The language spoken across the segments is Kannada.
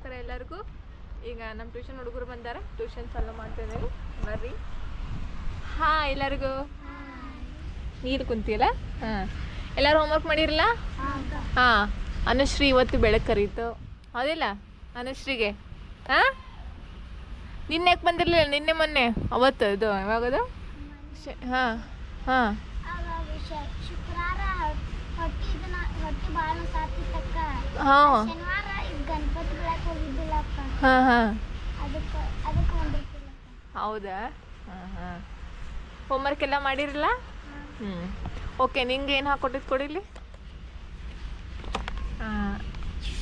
ನಮಸ್ಕಾರ ಎಲ್ಲರಿಗೂ. ಈಗ ನಮ್ಮ ಟ್ಯೂಷನ್ ಹುಡುಗರು ಬಂದಾರ. ಟ್ಯೂಷನ್ ಚಾಲೂ ಮಾಡ್ತಿದ್ದೀವಿ. ಬರ್ರಿ. ಹಾ ಎಲ್ಲರಿಗೂ. ನೀರು ಕುಂತಿಲ್ಲ ಹಾಂ. ಎಲ್ಲರೂ ಹೋಮ್ವರ್ಕ್ ಮಾಡಿರಲ್ಲ ಹಾಂ. ಅನುಶ್ರೀ ಇವತ್ತು ಬೆಳಗ್ಗೆ ಕರೀತು. ಹೌದಿಲ್ಲ? ಅನುಶ್ರೀಗೆ. ಹಾಂ? ನಿನ್ನೆ ಯಾಕೆ ಬಂದಿರಲಿಲ್ಲ? ನಿನ್ನೆ ಮೊನ್ನೆ. ಅವತ್ತು ಇದು ಯಾವಾಗದು ಹಾ ಹಾಂ. ಹಾಂ. ಗಣಪತಿ ಬೆಳಕ್ ಹಾ ಹಾಂ. ಹಾಂ ಅದಕ್ಕೆ ಅದಕ್ಕೆ ಹೌದಾ? ಹಾಂ ಹಾಂ. ಹೋಮ್ವರ್ಕ್ ಎಲ್ಲ ಮಾಡಿರಲ್ಲ ಹ್ಞೂ ಓಕೆ ನಿಂಗೆ ಏನು ಹಾಕೊಟ್ಟಿದ್ದು ಕೊಡಿಲಿ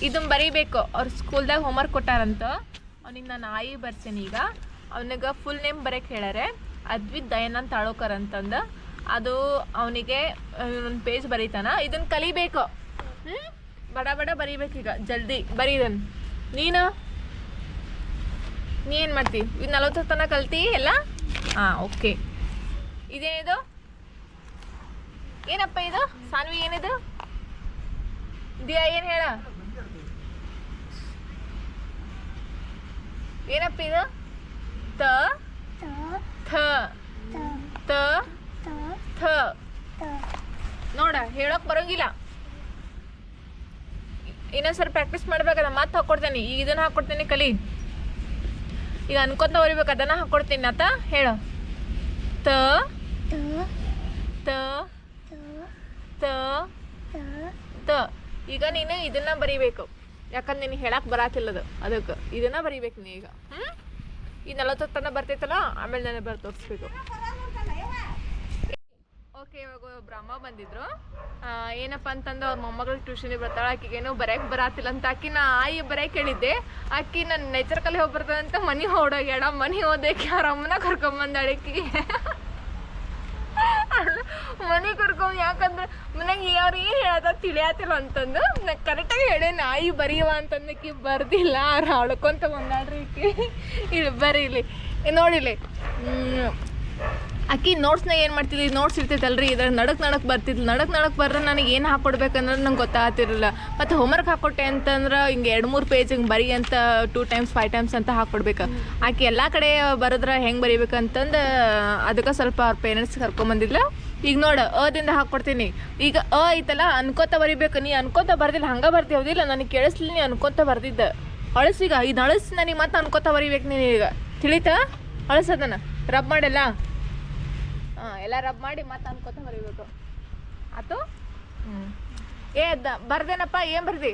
ಇದನ್ನ ಬರೀಬೇಕು. ಅವ್ರು ಸ್ಕೂಲ್ದಾಗ ಹೋಮ್ವರ್ಕ್ ಕೊಟ್ಟಾರಂತ. ಅವ್ನಿಗೆ ನಾನು ಆಯಿ ಬರ್ತೀನಿ ಈಗ. ಅವನಿಗೆ ಫುಲ್ ನೇಮ್ ಬರೋಕ್ಕೆ ಹೇಳ್ಯಾರೆ ಅದ್ವಿತ್ ದಯಾನಂದ್ ತಾಳೋಕರ್ ಅಂತಂದು. ಅದು ಅವನಿಗೆ ಒಂದು ಪೇಜ್ ಬರೀತಾನ. ಇದನ್ನು ಕಲಿಬೇಕು. ಹ್ಞೂ ಬಡ ಬಡ ಬರೀಬೇಕೀಗ ಜಲ್ದಿ ಬರೀದನ್ ನೀನು? ನೀ ಏನು ಮಾಡ್ತಿ? ಇದು ನಲವತ್ತು ತನಕ ಕಲ್ತಿ ಎಲ್ಲ? ಹಾಂ ಓಕೆ. ಇದೇನಿದು ಏನಪ್ಪ ಇದು? ಸಾನ್ವಿ ಏನಿದು? ದಿಯಾ ಏನು ಹೇಳ? ಏನಪ್ಪ ಇದು? ತ? ಥ. ತ ಥ. ತ ನೋಡ ಹೇಳಕ್ ಬರೋಂಗಿಲ್ಲ. ಇನ್ನೊಂದ್ಸರಿ ಪ್ರಾಕ್ಟೀಸ್ ಮಾಡ್ಬೇಕದ ಮತ್ತೆ ಹಾಕೊಡ್ತೇನೆ. ಈಗ ಇದನ್ನ ಹಾಕೊಡ್ತೇನೆ ಕಲಿ. ಈಗ ಅನ್ಕೊಂತ ಬರಿಬೇಕು ಅದನ್ನ ಹಾಕ್ಕೊಡ್ತೀನಿ ಆತ ಹೇಳು. ತ ತ ತ ತ ಈಗ ನೀನು ಇದನ್ನ ಬರಿಬೇಕು. ಯಾಕಂದ್ರೆ ನೀನು ಹೇಳಕ್ ಬರಾತಿಲ್ಲದು ಅದಕ್ಕೆ ಇದನ್ನ ಬರಿಬೇಕು ನೀ ಈಗ. ಹ್ಞೂ ಈ ನಲವತ್ತು ತನ ಬರ್ತೈತಲ್ಲ ಆಮೇಲೆ ನನಗೆ ಬರ್ ತೋರಿಸ್ಬೇಕು. ಓಕೆ ಇವಾಗ ಒಬ್ರು ಅಮ್ಮ ಬಂದಿದ್ರು ಏನಪ್ಪ ಅಂತಂದು ಅವ್ರ ಮೊಮ್ಮಗಳು ಟ್ಯೂಷನಿಗೆ ಬರ್ತಾಳೆ ಆಕಿಗೇನು ಬರೆಯಕ್ಕೆ ಬರಾತಿಲ್ಲ ಅಂತ ಆಕಿ ನಾ ಆಯಿ ಬರೆಯಕ್ಕೆ ಹೇಳಿದ್ದೆ ಆಕಿ ನನ್ನ ನೇಚರ್ ಕಲೆ ಹೋಗಿ ಬರ್ತದಂತ ಮನೆ ಹೊಡೋಗ್ಯಾಡ ಮನೆ ಹೋದಕ್ಕೆ ಅವ್ರ ಅಮ್ಮನ ಕರ್ಕೊಂಬಂದಾಳೆ ಆಕಿ. ಮನೆ ಕರ್ಕೊಂಡ್ ಯಾಕಂದ್ರೆ ಮನೆಗೆ ಅವ್ರು ಏನು ಹೇಳದ ತಿಳಿಯಾತಿಲ್ಲ ಅಂತಂದು. ನಾ ಕರೆಕ್ಟಾಗಿ ಹೇಳಿ ನಾಯಿ ಬರೀವ ಅಂತಂದಕ್ಕೆ ಬರ್ದಿಲ್ಲ, ಅವ್ರು ಬಂದಾಳ್ರಿ ಈಕಿ ಇಲ್ಲಿ ಬರೀಲಿ ನೋಡಿಲಿ ಹ್ಮ್. ಆಕಿ ನೋಟ್ಸ್ನಾಗ ಏನು ಮಾಡ್ತಿದ್ವಿ ನೋಟ್ಸ್ ಇರ್ತೈತಲ್ರಿ ಇದ್ರ ನಡಕ್ ನಡಕ್ ಬರ್ತಿದ್ಲು. ನಡಕ್ ನಡಕ್ ಬರ್ರೆ ನನಗೆ ಏನು ಹಾಕ್ಕೊಡ್ಬೇಕನ್ನೋದು ನಂಗೆ ಗೊತ್ತಾಗ್ತಿರಲಿಲ್ಲ. ಮತ್ತು ಹೋಮ್ವರ್ಕ್ ಹಾಕ್ಕೊಟ್ಟೆ ಅಂತಂದ್ರೆ ಹಿಂಗೆ ಎರಡು ಮೂರು ಪೇಜ್ ಹಿಂಗೆ ಬರಿ ಅಂತ ಟೂ ಟೈಮ್ಸ್ ಫೈವ್ ಟೈಮ್ಸ್ ಅಂತ ಹಾಕ್ಕೊಡ್ಬೇಕು ಆಕೆ ಎಲ್ಲ ಕಡೆ ಬರೆದ್ರೆ ಹೆಂಗೆ ಬರಿಬೇಕಂತಂದು, ಅದಕ್ಕೆ ಸ್ವಲ್ಪ ಅವ್ರ ಪೇರೆಂಟ್ಸ್ ಕರ್ಕೊಂಬಂದಿಲ್ಲ ಈಗ ನೋಡು ಅದಿಂದ ಹಾಕ್ಕೊಡ್ತೀನಿ ಈಗ ಅ ಐತಲ್ಲ, ಅನ್ಕೋತ ಬರಿಬೇಕು. ನೀ ಅನ್ಕೋತ ಬರ್ದಿಲ್ಲ, ಹಂಗೆ ಬರ್ತಿ ಹೌದಿಲ್ಲ? ನನಗೆ ಕೇಳಿಸ್ಲಿ ನೀ ಅನ್ಕೋತ ಬರ್ದಿದ್ದೆ. ಅಳಸೀಗ ಇದು ಅಳಸಿ ನನಗೆ ಮತ್ತೆ ಅನ್ಕೋತ ಬರಿಬೇಕು ನೀನು ಈಗ. ತಿಳಿತಾ? ಅಳಸದನ ರಬ್ ಮಾಡಿಲ್ಲ? ಎಲ್ಲ ರಬ್ ಮಾಡಿ ಮತ್ತೆ ಅನ್ಕೋತ ಬರೀಬೇಕು ಆತು? ಏ ಬರ್ದೇನಪ್ಪ ಏನ್ ಬರ್ದಿ?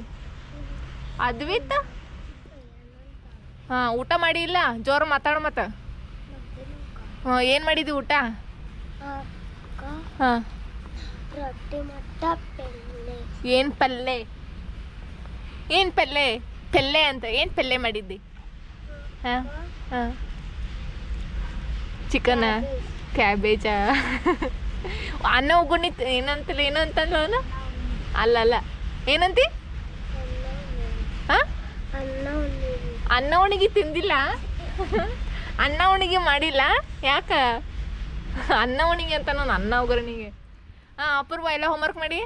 ಅದ್ವಿತ್? ಹಾ ಊಟ ಮಾಡಿ ಇಲ್ಲ? ಜೋರು ಮಾತಾಡ ಮತ್ತ. ಹಾ ಏನು ಮಾಡಿದಿ ಊಟ? ಹಾ. ಏನು ಪಲ್ಲೆ? ಏನ್ ಪಲ್ಲೆ? ಪಲ್ಲೆ ಅಂತ ಏನ್ ಪಲ್ಲೆ ಮಾಡಿದ್ದಿ? ಹಾಂ ಹಾಂ. ಚಿಕನ? ಕ್ಯಾಬೇಜಾ ಅನ್ನ ಉಗುಣಿ ಏನಂತಲ್ಲ ಏನು ಅಂತಂದ್ರೆ ಅವನು? ಅಲ್ಲ ಅಲ್ಲ. ಏನಂತಿ? ಹಾಂ? ಅನ್ನ ಉಣಿಗೆ ತಿಂದಿಲ್ಲ? ಅನ್ನ ಉಣಿಗೆ ಮಾಡಿಲ್ಲ? ಯಾಕ? ಅನ್ನ ಉಣಿಗೆ ಅಂತ ನಾನು ಅನ್ನ ಒಗ್ಗರಣಿಗೆ. ಹಾಂ, ಅಪೂರ್ವ, ಎಲ್ಲ ಹೋಮ್ವರ್ಕ್ ಮಾಡಿ?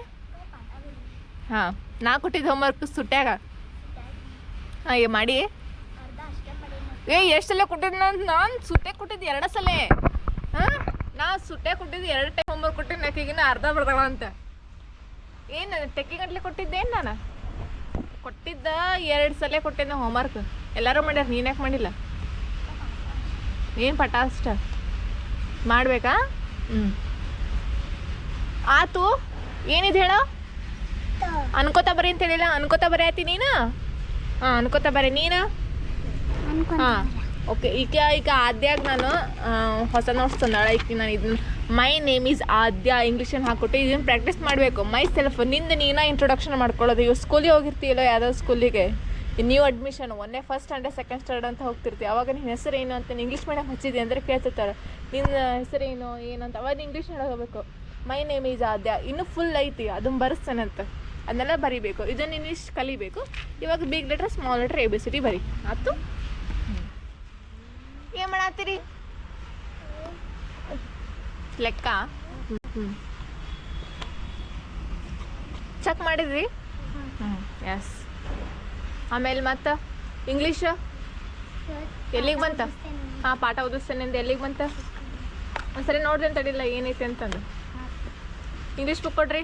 ಹಾಂ, ನಾ ಕೊಟ್ಟಿದ್ದು ಹೋಮ್ವರ್ಕ್ ಸುಟ್ಯಾಗ ಹಾಂ, ಏ, ಮಾಡಿ. ಏ ಎಷ್ಟು ಸಲ ಕೊಟ್ಟಿದ್ದು? ನಾನು ನಾನು ಸುಟ್ಟೆ ಕೊಟ್ಟಿದ್ದು ಎರಡು ಸಲ. ನಾ ಸುಟ್ಟೆ ಕೊಟ್ಟಿದ್ದು ಎರಡು ಟೈಮ್ ಹೋಮ್ವರ್ಕ್ ಕೊಟ್ಟಿದ್ದು ನಾಕೀಗಿನ ಅರ್ಧ ಬರ್ದಾಳ ಅಂತ. ಏನು ಟೆಕ್ಕಿ ಗಂಟ್ಲೆ ಕೊಟ್ಟಿದ್ದೇನು ನಾನು? ಕೊಟ್ಟಿದ್ದ ಎರಡು ಸಲ ಕೊಟ್ಟಿದ್ದೆ ಹೋಮ್ವರ್ಕ್ ಎಲ್ಲರೂ ಮಾಡ್ಯಾರ ನೀನು ಯಾಕೆ ಮಾಡಿಲ್ಲ? ಏನು ಪಟ ಅಷ್ಟ ಮಾಡಬೇಕಾ? ಹ್ಞೂ ಆತು ಏನಿದೆ ಹೇಳ? ಅನ್ಕೋತ ಬರೀ ಅಂತ ಹೇಳಿಲ್ಲ ಅನ್ಕೋತ ಬರೀತಿ ನೀನು? ಹಾಂ ಅನ್ಕೋತ ಬರೀ ನೀನು? ಹಾಂ. ಓಕೆ ಈಗ ಈಗ ಆದ್ಯಾಗ ನಾನು ಹೊಸ ನೋಟ್ಸ್ ತಂದಾಳ. ಈಗ ನಾನು ಇದನ್ನ ಮೈ ನೇಮ್ ಈಸ್ ಆದ್ಯ ಇಂಗ್ಲೀಷನ್ನು ಹಾಕ್ಕೊಟ್ಟು ಇದನ್ನು ಪ್ರಾಕ್ಟೀಸ್ ಮಾಡಬೇಕು. ಮೈ ಸೆಲ್ಫ್ನಿಂದ ನೀನ ಇಂಟ್ರೊಡಕ್ಷನ್ ಮಾಡ್ಕೊಳ್ಳೋದು. ಇವಾಗ ಸ್ಕೂಲಿಗೆ ಹೋಗಿರ್ತೀಯಲ್ಲ ಯಾವುದೋ ಸ್ಕೂಲಿಗೆ ನ್ಯೂ ಅಡ್ಮಿಷನ್ ಒಂದೇ ಫಸ್ಟ್ ಸ್ಟ್ಯಾಂಡರ್ಡ್ ಸೆಕೆಂಡ್ ಸ್ಟ್ಯಾಂಡರ್ಡ್ ಅಂತ ಹೋಗ್ತಿರ್ತೀವಿ ಅವಾಗ ನಿನ್ನ ಹೆಸರು ಏನು ಅಂತ ಇಂಗ್ಲೀಷ್ ಮೀಡಿಯಮ್ ಹಚ್ಚಿದೆ ಅಂದರೆ ಕೇಳ್ತಿರ್ತಾರೆ. ನಿನ್ನ ಹೆಸರೇನು ಏನಂತ ಅವಾಗ ಇಂಗ್ಲೀಷ್ ಹೋಗಬೇಕು. My name is Aadya. ಇನ್ನೂ ಫುಲ್ ಐತಿ. ಅದನ್ನು ಅಂತ. ಅದನ್ನೆಲ್ಲ ಬರಿಬೇಕು. ಇದನ್ನು ಇಂಗ್ಲೀಷ್ ಕಲಿಬೇಕು. ಇವಾಗ big letter small letter A B C D ಬರಿ. ಆಯ್ತು? ಏನು ಮಾಡತ್ತೀರಿ ಲೆಕ್ಕ ಚೆಕ್ ಮಾಡಿದ್ರಿ? ಎಸ್ ಆಮೇಲೆ ಮತ್ತೆ? ಇಂಗ್ಲೀಷ್ ಎಲ್ಲಿಗೆ ಬಂತ? ಹಾ, ಪಾಠ ಓದಿಸ್ತೇನೆಂದು ಎಲ್ಲಿಗೆ ಬಂತ? ಒಂದ್ಸರಿ ನೋಡ್ದೆ ಅಂತ ತಡಿಲ್ಲ ಏನೈತೆ ಅಂತಂದು. ಇಂಗ್ಲೀಷ್ ಬುಕ್ ಕೊಡ್ರಿ.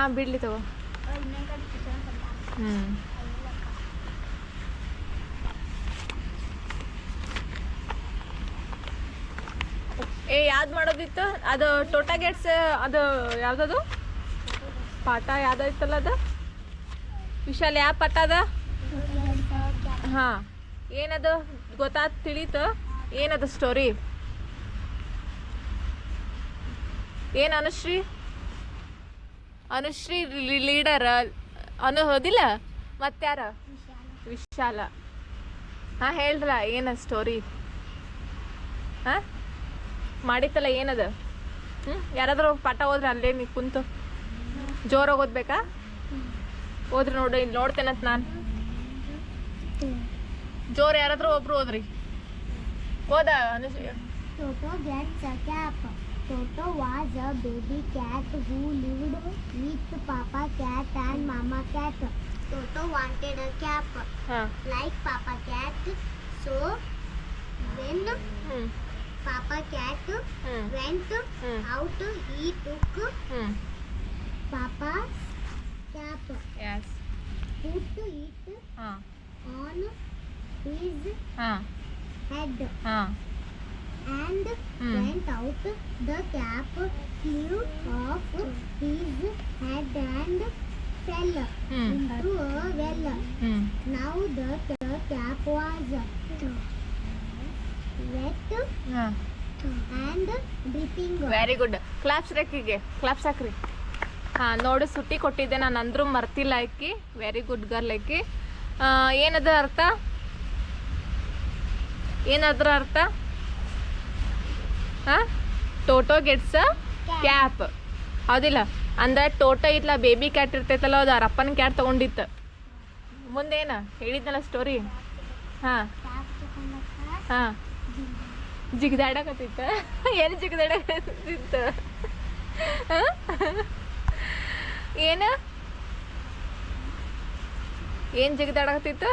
ಹಾಂ, ಬಿಡ್ಲಿ ತಗೋ. ಹ್ಮ್. ಏ, ಯಾವ್ದು ಮಾಡೋದಿತ್ತು? ಅದು ಟೋಟಾ ಗೇಟ್ಸ್ ಅದು ಯಾವ್ದದು? ಪಾಠ ಯಾವ್ದಾಯ್ತಲ್ಲ ಅದು? ವಿಶಾಲ್, ಯಾವ ಪಾಠ ಅದ? ಹಾಂ. ಏನದು? ಗೊತ್ತಾ? ತಿಳಿತು. ಏನದು ಸ್ಟೋರಿ ಏನು ಅನುಶ್ರೀ? ಅನುಶ್ರೀ ಲೀಡರ್ ಅನು ಹೋದಿಲ್ಲ? ಮತ್ತಾರ ವಿಶಾಲ. ಹಾಂ ಹೇಳ್ರ ಏನ ಸ್ಟೋರಿ ಹಾಂ? ಮಾಡಿತ್ತಲ್ಲ ಏನದ? ಹ್ಞೂ ಯಾರಾದರೂ ಪಾಠ ಹೋದ್ರೆ ಅಲ್ಲೇ ನೀ ಕುಂತು. ಜೋರಾಗಿ ಓದ್ಬೇಕಾ? ಓದ್ರಿ ನೋಡಿ, ಇಲ್ಲಿ ನೋಡ್ತೇನಂತ ನಾನು. ಜೋರು ಯಾರಾದರೂ ಒಬ್ರು ಹೋದ್ರಿ. ಹೋದ Anushree. Toto was a baby cat who lived with Papa Cat and Mama Cat. Toto wanted a cap huh. like Papa Cat. So when hmm. Papa Cat hmm. went hmm. out, he took hmm. Papa's cap. Yes. Put it huh. on his huh. head. Huh. And Hmm. went out. The cap flew off his head and fell hmm. into a well. hmm. Now the the cap was wet and dripping. Very good. Claps ರೆಕ್ಕಿಗೆ ಕ್ಲಾಪ್ಸ್ ಹಾಕ್ರಿ ಹಾಂ ನೋಡು ಸುಟ್ಟಿ ಕೊಟ್ಟಿದ್ದೆ ನಾನು ಅಂದ್ರೂ ಮರ್ತಿಲ್ಲ ಆಕಿ ವೆರಿ ಗುಡ್ ಗರ್ಲ್ ಆಕಿ ಏನದ ಅರ್ಥ ಏನದ್ರ ಅರ್ಥ ಹಾಂ? ಟೋಟೋ ಗೆಟ್ಸ್ ಕ್ಯಾಪ್ ಹೌದಿಲ್ಲ? ಅಂದ್ರೆ ಟೋಟೋ ಇತ್ಲ ಬೇಬಿ ಕ್ಯಾಟ್ ಇರ್ತೈತಲ್ಲ ಅದು ಅವ್ರ ಅಪ್ಪನ ಕ್ಯಾಟ್ ತೊಗೊಂಡಿತ್ತು. ಮುಂದೇನ? ಹೇಳಿದ್ನಲ್ಲ ಸ್ಟೋರಿ ಹಾಂ. ಹಾಂ. ಜಿಗಿದಾಡಕತ್ತಿತ್ತು? ಏನು ಜಿಗದಾಡಕತ್ತಿತ್ತ? ಏನು? ಏನು ಜಿಗದಾಡಕತ್ತಿತ್ತು?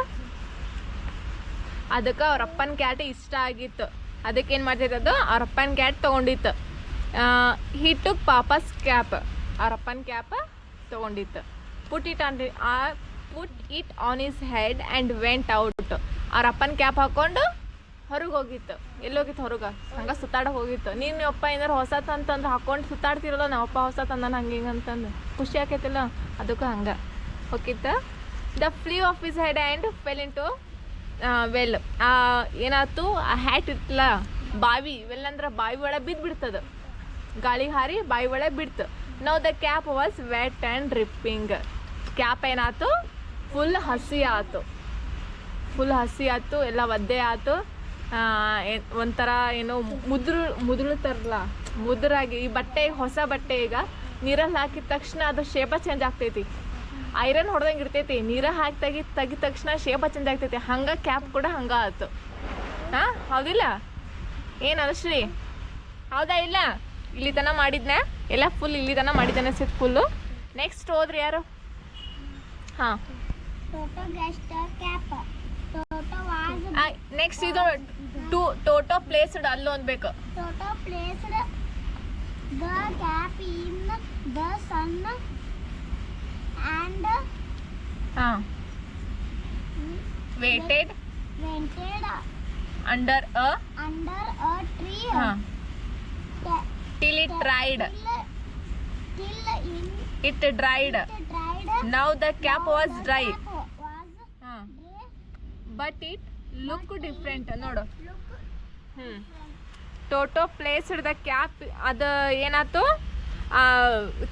ಅದಕ್ಕೆ ಅವ್ರ ಅಪ್ಪನ ಕ್ಯಾಟ್ ಇಷ್ಟ ಆಗಿತ್ತು. ಅದಕ್ಕೆ ಏನು ಮಾಡ್ತೈತೆ ಅದು? ಅವ್ರ ಅಪ್ಪನ ಕ್ಯಾಟ್ ತೊಗೊಂಡಿತ್ತು. ಹಿಟ್ಟು ಪಾಪಸ್ ಕ್ಯಾಪ್ ಅವ್ರ ಅಪ್ಪನ cap ತೊಗೊಂಡಿತ್ತು. Put it on put it on his head and went out ಅವ್ರ ಅಪ್ಪನ ಕ್ಯಾಪ್ ಹಾಕ್ಕೊಂಡು ಹೊರಗೆ ಹೋಗಿತ್ತು. ಎಲ್ಲೋಗಿತ್ತು ಹೊರಗೆ. ಹಂಗೆ ಸುತ್ತಾಡೋ ಹೋಗಿತ್ತು. ನೀನು ಅಪ್ಪ ಏನಾರು ಹೊಸ ತಂತಂದ್ರೆ ಹಾಕೊಂಡು ಸುತ್ತಾಡ್ತಿರಲ್ಲ, ನಾವು ಅಪ್ಪ ಹೊಸ ತಂದಾನ ಹಂಗೆ ಹಿಂಗೆ ಅಂತಂದು. ಖುಷಿ ಆಕೈತಿಲ್ಲ? ಅದಕ್ಕೂ ಹಂಗೆ. ಹೋಗಿತ್ತು. The flew off his head and fell into well ಏನಾಯ್ತು? ಆ ಹ್ಯಾಟ್ ಇತ್ತಲ್ಲ, ಬಾವಿ ವೆಲ್ ಅಂದ್ರೆ ಬಾವಿ ಒಳಗೆ ಬಿದ್ದು ಬಿಡ್ತದ ಗಾಳಿ ಹಾರಿ ಬಾವಿ ಒಳಗೆ ಬಿಡ್ತು. ನಾವು the cap was wet and dripping cap ಏನಾಯ್ತು? ಫುಲ್ ಹಸಿ ಆಯ್ತು. ಫುಲ್ ಹಸಿ ಆಯ್ತು, ಎಲ್ಲ ಒದ್ದೆ ಆಯ್ತು. ಒಂಥರ ಏನೋ ಮುದ್ರು ಮುದುರುತ್ತಾರಲ್ಲ ಮುದುರಾಗಿ, ಈ ಬಟ್ಟೆ, ಹೊಸ ಬಟ್ಟೆ ಈಗ, ನೀರಲ್ಲಿ ಹಾಕಿದ ತಕ್ಷಣ ಅದು ಶೇಪ ಚೇಂಜ್ ಆಗ್ತೈತಿ. ಐರನ್ ಹೊಡೆದಂಗೆ ಇರ್ತೈತಿ. ನೀರ ಹಾಕಿ ತೆಗಿ ತೆಗಿದ ತಕ್ಷಣ ಶೇಪ ಚೇಂಜ್ ಆಗ್ತೈತಿ. ಹಂಗೆ ಕ್ಯಾಪ್ ಕೂಡ ಹಂಗೆ ಆಯ್ತು ಹಾಂ? ಹೌದಿಲ್ಲ? ಏನು ಅನುಶ್ರೀ? ಹೌದಾ ಇಲ್ಲ? ಇಲ್ಲಿ ತನ ಮಾಡಿದ್ನ? ಎಲ್ಲ ಫುಲ್ ಇಲ್ಲಿ ತನ ಮಾಡಿದ್ದೆ ಸಿತ್ ಫುಲ್ಲು ನೆಕ್ಸ್ಟ್ ಹೋದ್ರಿ ಯಾರು? ಹಾಂ. ನೆಕ್ಸ್ಟ್ ಇದು ಟು ಟೋಟೋ ಪ್ಲೇಸ್ಡ್ ಅಲ್ಲೂ ಅನ್ಬೇಕು. Toto placed the cap in the sun. And ಹಾಂ. Waited waited under a under a? Tree. ta- till it dried till till in. It dried it dried. Now the cap was The dry cap was ಹಾಂ. dry. But it look different ನೋಡು. ಹ್ಞೂ ಟೋಟೋ ಪ್ಲೇಸ್ಡ್ ದ ಕ್ಯಾಪ್ ಅದು ಏನಾಯ್ತು?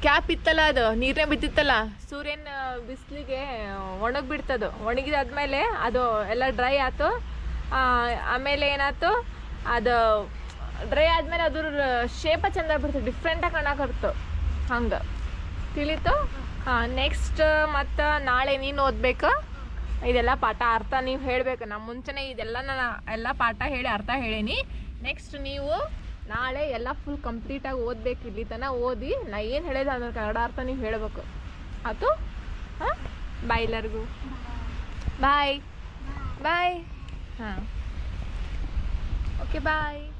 ಕ್ಯಾಪ್ ಇತ್ತಲ್ಲ ಅದು ನೀರೇ ಬಿದ್ದಿತ್ತಲ್ಲ ಸೂರ್ಯನ ಬಿಸಿಲಿಗೆ ಒಣಗಿ ಬಿಡ್ತದು ಒಣಗಿದಾದ್ಮೇಲೆ ಅದು ಎಲ್ಲ ಡ್ರೈ ಆಯ್ತು ಆ, ಆಮೇಲೆ ಏನಾಯ್ತು ಅದು ಡ್ರೈ ಆದಮೇಲೆ ಅದ್ರ ಶೇಪ ಚಂದ ಬಿಡ್ತು ಡಿಫ್ರೆಂಟಾಗಿ ಕಾಣಕತ್ತು ಹಂಗೆ. ತಿಳಿತು? ನೆಕ್ಸ್ಟ್ ಮತ್ತು ನಾಳೆ ನೀನು ಓದ್ಬೇಕು? ಇದೆಲ್ಲ ಪಾಠ ಅರ್ಥ ನೀವು ಹೇಳಬೇಕು. ನಮ್ಮ ಮುಂಚೆನೇ ಇದೆಲ್ಲ ನಾನು ಎಲ್ಲ ಪಾಠ ಹೇಳಿ ಅರ್ಥ ಹೇಳೀನಿ. ನೆಕ್ಸ್ಟ್ ನೀವು ನಾಳೆ ಎಲ್ಲ ಫುಲ್ ಕಂಪ್ಲೀಟಾಗಿ ಓದಬೇಕು ಇಲ್ಲಿ ತನಕ ಓದಿ, ನಾ ಏನು ಹೇಳಿದೆ ಅದ್ರ ಕನ್ನಡ ಅರ್ಥ ನೀವು ಹೇಳಬೇಕು. ಆತು? ಹಾಂ? ಬಾಯ್ ಎಲ್ಲರಿಗೂ. ಬಾಯ್ ಬಾಯ್ ಹಾಂ. Okay bye